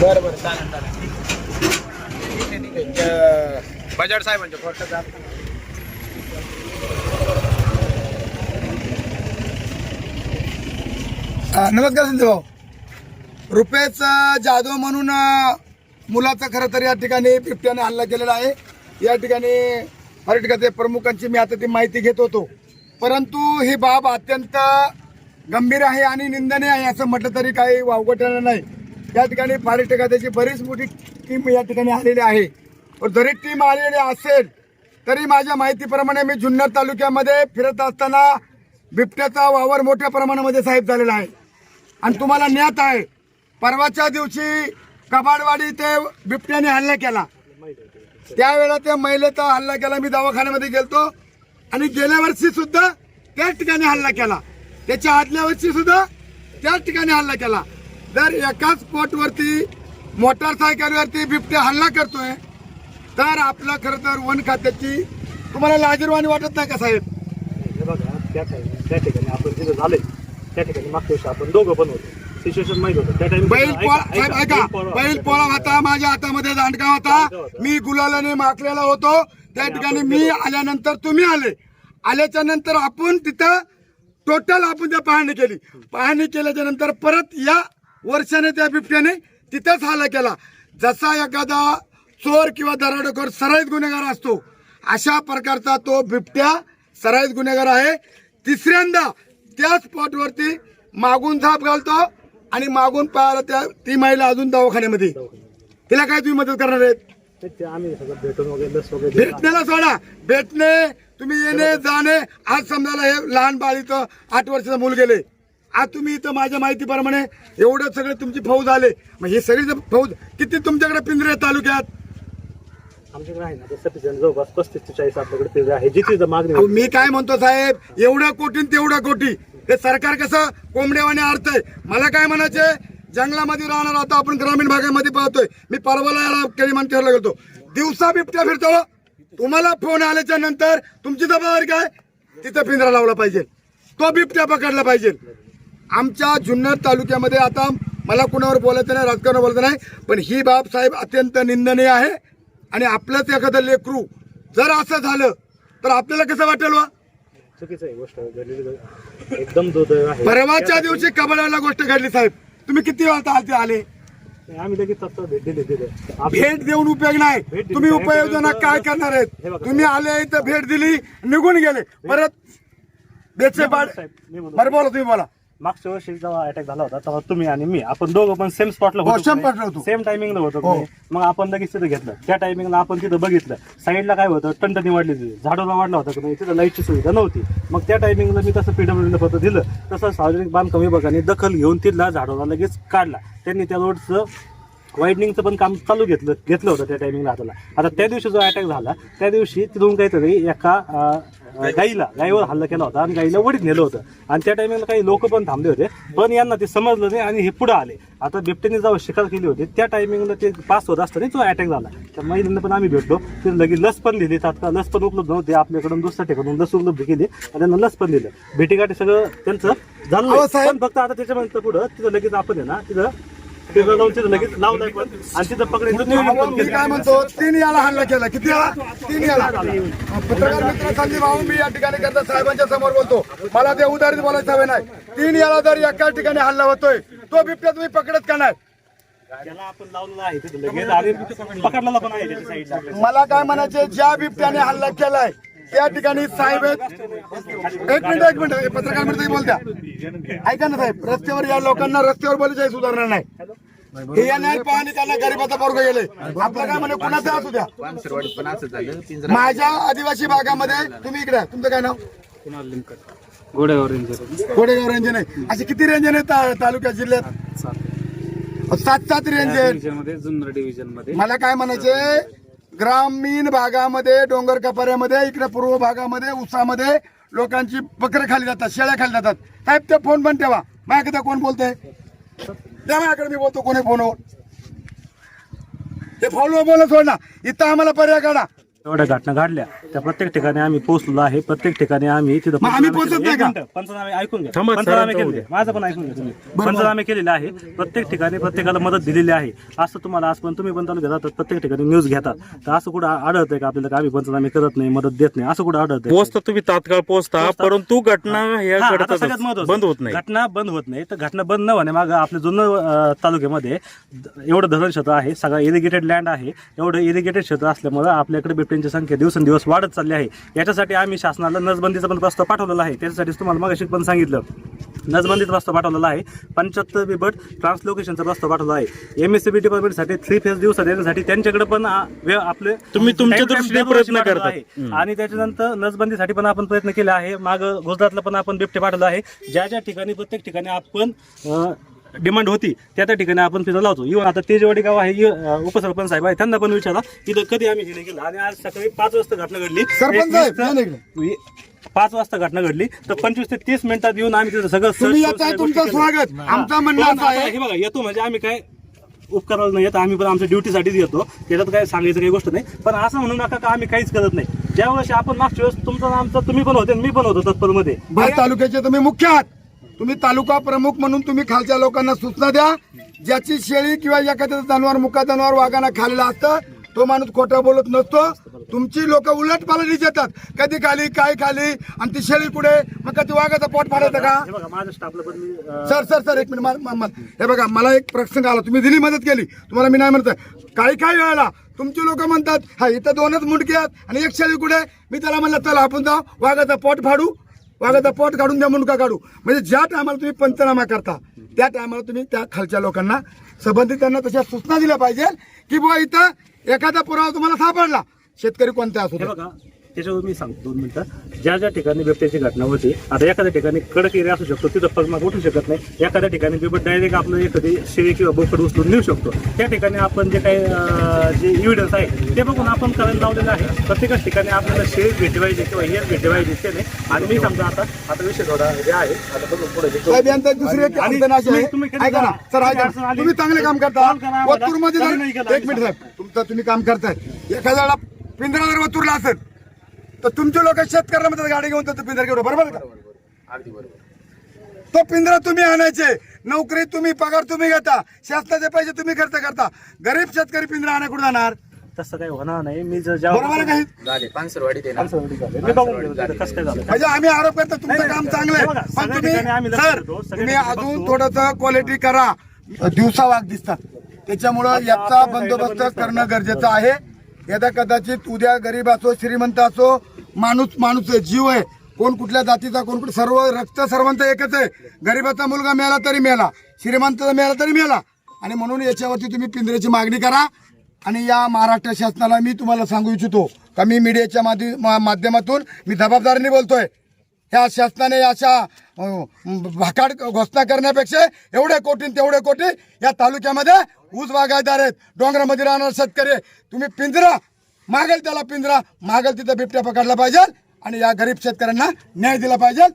बरं बरं चालेल चालेल. ठीक आहे ठीक आहे बजाड साहेबांच्या नमस्कार संजय भाऊ. रुपेश जाधव म्हणून मुलाचा खरं तर या ठिकाणी बिबट्याने हल्ला केलेला आहे. या ठिकाणी पर्यटकाचे प्रमुखांची मी आता ती माहिती घेत होतो. परंतु ही बाब अत्यंत गंभीर आहे आणि निंदनीय आहे असं म्हटलं तरी काही वावगटणार नाही. या ठिकाणी पर्यटक खात्याची बरीच मोठी टीम या ठिकाणी आलेली आहे. जरी टीम आलेली असेल तरी माझ्या माहितीप्रमाणे मी जुन्नर तालुक्यामध्ये फिरत असताना बिबट्याचा वावर मोठ्या प्रमाणामध्ये साहेब झालेला आहे. आणि तुम्हाला ज्ञात आहे परवाच्या दिवशी कबाडवाडी ते बिबट्याने हल्ला केला. त्यावेळेला त्या महिलेचा हल्ला केला. मी दवाखान्यामध्ये गेलतो आणि गेल्या वर्षी सुद्धा त्याच ठिकाणी हल्ला केला. त्याच्या आदल्या वर्षी सुद्धा त्याच ठिकाणी हल्ला केला. जर एकाच स्पॉटवरती मोटारसायकलवरती बिबट्या हल्ला करतोय तर आपलं खरं तर वन खात्याची तुम्हाला लाजीरवाणी वाटत नाही का साहेब? हे बघा त्या टाइम त्या ठिकाणी आपण तिथं झालंय त्या ठिकाणी मागच्या वर्षी आपण दोघं पण होतो. सिच्युएशन माहीत होतं. त्या टाइम बैल पोळा साहेब ऐका बैल पोळा होता माझ्या हातामध्ये दांडका होता. मी गुलालाने माखलेला होतो. त्या ठिकाणी मी आल्यानंतर तुम्ही आले. आल्याच्यानंतर आपण तिथं टोटल आपण त्या पाहणी केली पाहणी केल्याच्यानंतर परत या वर्षाने त्या बिबट्याने तिथंच हल्ला केला. जसा एखादा चोर किंवा दरोडेखोर सराईत गुन्हेगार असतो अशा प्रकारचा तो बिबट्या सराईत गुन्हेगार आहे. तिसऱ्यांदा त्या स्पॉटवरती मागून झाप घालतो आणि मागून पाहायला त्या ती महिला अजून दवाखान्यामध्ये. तिला काय तुम्ही मदत करणार आहेत. भेटण्याला सोडा. भेटणे तुम्ही येणे जाणे आज समजायला हे लहान बाळीचं आठ वर्षाचं मूल गेले. आज तुम्ही इथं माझ्या माहितीप्रमाणे एवढं सगळे तुमची फौज आले. मग हे सगळी फौज किती तुमच्याकडे पिंजरे तालुक्यात? आमच्याकडे आहे ना तसं जण जवळपास पस्तीस ते चाळीस आपल्याकडे ते आहे जिथे जर मागणी अहो, होती, मी काय म्हणतो साहेब एवढ्या कोटी न तेवढ्या कोटी. हे सरकार कसं कोंबड्यावाने आहे मला काय म्हणायचे? जंगलामध्ये राहणार आता आपण ग्रामीण भागामध्ये पाहतोय. मी परवाला केळीमान ठेवला गेलो दिवसा बिबट्या फिरतो. तुम्हाला फोन आल्याच्यानंतर तुमची जबाबदारी काय? तिथं पिंजरा लावला पाहिजे. तो बिबट्या पकडला पाहिजे. आमच्या जुन्नर तालुक्यामध्ये आता मला कुणावर बोलायचं नाही राजकारण बोलायचं नाही पण ही बाब साहेब अत्यंत निंदनीय आहे आणि आपलंच एखादं लेकरू जर असं झालं तर आपल्याला कसं वाटेल वा चुकीचं आहे गोष्ट एकदम परवाच्या दिवशी कबड्याला गोष्ट घडली साहेब. तुम्ही किती वाजता आले? आम्ही लगेच तत्व भेट दिली तिथे. आप- भेट देऊन उपयोग नाही. भेट दिली. तुम्ही उपाययोजना काय करणार हे आहेत बघा. तुम्ही आले इथं भेट दिली निघून गेले. परत बेचे पाड साहेब, मी म्हणतो- बरं बोला तुम्ही बोला. मागच्या वर्षी जेव्हा अटॅक झाला होता तेव्हा तुम्ही आणि मी आपण दोघं पण सेम स्पॉटला हो, same spot ला होतो. सेम टायमिंगला होतो हो. तुम्ही. मग आपण लगेच तिथं घेतलं. त्या टायमिंगला आपण तिथं बघितलं. साईडला काय होतं? टंटनी वाढली होती. झाडोला वाढला होता की नाही? तिथं लाईटची सुविधा नव्हती. मग त्या टायमिंगला मी तसं पीडब्ल्यूडीला पत्र दिलं. तसं सार्वजनिक बांधकाम विभागाने दखल घेऊन तिथला झाडोला लगेच काढला. त्यांनी त्या रोडचं वाईडनिंगचं पण काम चालू घेतलं घेतलं होतं त्या टायमिंगला हाताला. आता त्या दिवशी जो अटॅक झाला त्या दिवशी तिथून काहीतरी एका अं, गाईला. गाईवर हल्ला केला होता आणि गाईला वडीत नेलं होतं. आणि त्या टायमिंगला काही लोक पण थांबले होते. पण यांना ते समजलं नाही आणि हे पुढे आले. आता बिबट्याने जेव्हा शिकार केली होती त्या टायमिंगला ते पास होत असताना तो अटॅक झाला. त्या महिलांना पण आम्ही भेटलो. ते लगेच लस पण दिली. तात्काळ लस पण उपलब्ध नव्हती. आपल्याकडून दुसऱ्या ठिकाणून लस उपलब्ध केली. आणि त्यांना लस पण दिलं. भेटीगाठी सगळं त्यांचं झालं. पण फक्त आता त्याच्यानंतर पुढं तिथं लगेच आपण आहे ना तिथं तिथं लगेच पण आणि तिथं मी. काय म्हणतो तीन याला हल्ला केला. किती याला? तीन याला. पत्रकार मित्र संदीप भाऊ मी या ठिकाणी करता साहेबांच्या समोर बोलतो. मला ते उदाहरण बोलायचं हवे नाही. तीन याला जर एका ठिकाणी हल्ला होतोय तो बिबट्या तुम्ही पकडत का नाही? ज्याला आपण लावलेला आहे तिथं लगेच. आणि पकडलेला पण आहे त्याच्या साईडला मला काय म्हणायचे ज्या बिबट्याने हल्ला केलाय त्या ठिकाणी साहेब आहेत. एक मिनिट एक मिनिट. हे पत्रकार मित्र बोलत्या. ऐका ना साहेब रस्त्यावर या लोकांना रस्त्यावर बोलायची सुधारणा नाही. हे या न्याय पाहणी त्यांना गरीबाचा पोरग गेले आपलं काय म्हणे कुणाचं असू द्या. पानसरवाडीत पण असं झालं पिंजरा माझ्या आदिवासी भागामध्ये तुम्ही इकडे आहे. तुमचं काय नाव? गोड्यावर रेंजर कोडेगाव रेंज नाही असे किती रेंज आहेत ता- तालुक्यात जिल्ह्यात? सात. सात रेंज आहेत. डिव्हिजनमध्ये जुन्नर डिव्हिजनमध्ये मला काय म्हणायचे ग्रामीण भागामध्ये डोंगर कपाऱ्यामध्ये इकडे पूर्व भागामध्ये उसामध्ये लोकांची बकरे खाली जातात शेळ्या खाली जातात. साहेब ते फोन पण ठेवा. माझ्याकडे कोण बोलतोय? मी बोलतो कोणी फोनवर ते फॉलो बोलणं सोड ना इथं आम्हाला पर्याय काढा एवढ्या घटना घडल्या त्या प्रत्येक ठिकाणी आम्ही पोहोचलो आहे. प्रत्येक ठिकाणी आम्ही तिथं मग आम्ही पंचनामे पोहोचत. नाही का? पंचनामे ऐकून घ्या. पंचनामे केले. माझं पण ऐकून घ्या तुम्ही. पंचनामे केलेले आहे प्रत्येक ठिकाणी प्रत्येकाला मदत दिलेली आहे. असं तुम्हाला आज पण तुम्ही पण तालुक्यात जातात प्रत्येक ठिकाणी न्यूज घेतात. तर असं कुठं आढळतंय का आपल्याला का आम्ही पंचनामे करत नाही मदत देत नाही? असं कुठं आढळतंय? पोहोचता तुम्ही तात्काळ पोहोचता पोहोचता. परंतु घटना ह्या हा, आता घडतच सगळ्यात महत्त्वाचं. बंद होत नाही. घटना बंद होत नाही. तर घटना बंद न होणे मागं आपल्या जुन्नर अं, तालुक्यामध्ये द- एवढं धरण क्षेत्र आहे. सगळं इरिगेटेड लँड आहे. एवढं इरिगेटेड क्षेत्र असल्यामुळे आपल्याकडे बिबट्यांची संख्या दिवसेंदिवस वाढत चालली आहे. याच्यासाठी आम्ही शासनाला नसबंदीचा पण प्रस्ताव पाठवलेला आहे. त्याच्यासाठीच तुम्हाला मगाशी पण सांगितलं. नसबंदीचा प्रस्ताव पाठवलेला आहे. पंच्याहत्तर बिबट ट्रान्सलोकेशनचा प्रस्ताव पाठवला आहे. एम एस सी बी डिपार्टमेंटसाठी थ्री फेज दिवस देण्यासाठी त्यांच्याकडे पण आपले तुम्ही तुमच्या दृष्टीने प्रयत्न करता. आहे. आणि त्याच्यानंतर नसबंदीसाठी पण आपण प्रयत्न केले आहे. माग गुजरातला पण आपण बिबटे पाठवला आहे. ज्या ज्या ठिकाणी प्रत्येक ठिकाणी आपण डिमांड होती त्या त्या ठिकाणी आपण तिथं लावतो. इव्हन आता तेजवाडी गाव आहे उपसरपंच साहेब आहे त्यांना पण विचारा तिथं कधी आम्ही हे नाही केलं? आणि आज सकाळी पाच वाजता घटना घडली. सरपंच पाच वाजता घटना घडली तर पंचवीस ते तीस मिनिटात येऊन आम्ही तिथं सगळं तुमचं. स्वागत. आमचं म्हणणं आहे हे बघा येतो म्हणजे आम्ही काय उपकाराला नाही येत आम्ही पण आमच्या ड्युटीसाठीच येतो. त्याच्यात काय सांगायचं काही गोष्ट नाही. पण असं म्हणू नका का आम्ही काहीच करत नाही. ज्या वर्षी आपण मागच्या वेळेस तुमचं आमचं तुम्ही पण होते मी पण होतो तत्परमध्ये. भर तालुक्याचे तुम्ही मुख्य आहात. तुम्ही तालुका प्रमुख म्हणून तुम्ही खालच्या लोकांना सूचना द्या. ज्याची शेळी किंवा एखाद्या जनावर मुका जनावर वाघाना खाल्लेलं असतं तो माणूस खोटा बोलत नसतो. तुमची लोक उलट पालटीच येतात कधी खाली काय खाली आणि ती शेळी कुठे? मग कधी वाघाचं पोट फाडायचं का? सर सर सर एक मिनिट हे बघा मला एक प्रसंग आला. तुम्ही दिली मदत केली. तुम्हाला मी नाही म्हणत काही काही वेळेला तुमची लोक म्हणतात हा इथं दोनच मुंडके आहेत आणि एक शेळी कुठे? मी त्याला म्हणलं चला आपण जाऊ. वाघाचा पोट फाडू. वाघाचा पोट काढून द्या मुंडका काढू. म्हणजे ज्या टायमाला तुम्ही पंचनामा करता त्या टायमाला तुम्ही त्या खालच्या लोकांना संबंधित त्यांना तशा सूचना दिल्या पाहिजे की बुवा इथं एखादा पुरावा तुम्हाला सापडला. शेतकरी कोणत्या असू बघा त्याच्यावर मी सांगतो दोन मिनिटं. ज्या ज्या ठिकाणी बिबट्याची घटना होती आता एखाद्या ठिकाणी कडक एरिया असू शकतो तिथं पगमाग उठू शकत नाही. एखाद्या ठिकाणी बिबट डायरेक्ट आपलं एखादी शेळी किंवा बोकड उचलून नेऊ शकतो. त्या ठिकाणी आपण जे काही जे एव्हिडन्स आहे ते बघून आपण करायला लावलेलं आहे. प्रत्येकच ठिकाणी आपल्याला शेळी भेटी पाहिजे किंवा हेच भेटी पाहिजे ते नाही. आणि मी समजा आता आता विषय थोडा जे आहे. आता बघून पुढे तुम्ही- चांगले काम करता. एक मिनिट साहेब. तुमचं तुम्ही काम करताय. एखाद्याला पिंजरा जर वतूरला असेल तर तुमचे लोक शेतकऱ्याला म्हणतात गाडी घेऊन तर पिंजरा घेऊन. बरोबर का? अगदी बरोबर. तो पिंजरा तुम्ही आणायचे. नोकरी तुम्ही पगार तुम्ही घेता. शासनाचे पैसे तुम्ही खर्च करता. गरीब शेतकरी पिंजरा आणा कुठे जाणार? तसं काही होणार नाही. मी जर बरोबर काही म्हणजे आम्ही आरोप करतो तुमचं नाही, काम चांगलं आहे. पण तुम्ही सर तुम्ही अजून. थोडस क्वालिटी करा. दिवसा वाघ दिसतात. त्याच्यामुळं याचा बंदोबस्त करणं गरजेचं आहे. यदा कदाचित उद्या गरीब असो श्रीमंत असो माणूस माणूस आहे जीव आहे. कोण कुठल्या जातीचा कोण कुठे सर्व रक्त सर्वांचं एकच आहे. गरीबाचा मुलगा मिळाला तरी मिळाला. श्रीमंताचा मिळाला तरी मिळाला. आणि म्हणून याच्यावरती तुम्ही पिंजऱ्याची मागणी करा. आणि या महाराष्ट्र शासनाला मी तुम्हाला सांगू इच्छितो का मी मीडियाच्या मा- माध्यमातून मी जबाबदारीने बोलतोय. ह्या शासनाने अशा भाकाड घोषणा करण्यापेक्षा एवढे कोटी तेवढे कोटी या तालुक्यामध्ये ऊस बागायदार आहेत. डोंगरामध्ये राहणार शेतकरी आहे. तुम्ही पिंजरा मागेल त्याला पिंजरा मागेल तिथं बिबट्या पकडला पाहिजे आणि या गरीब शेतकऱ्यांना न्याय दिला पाहिजे.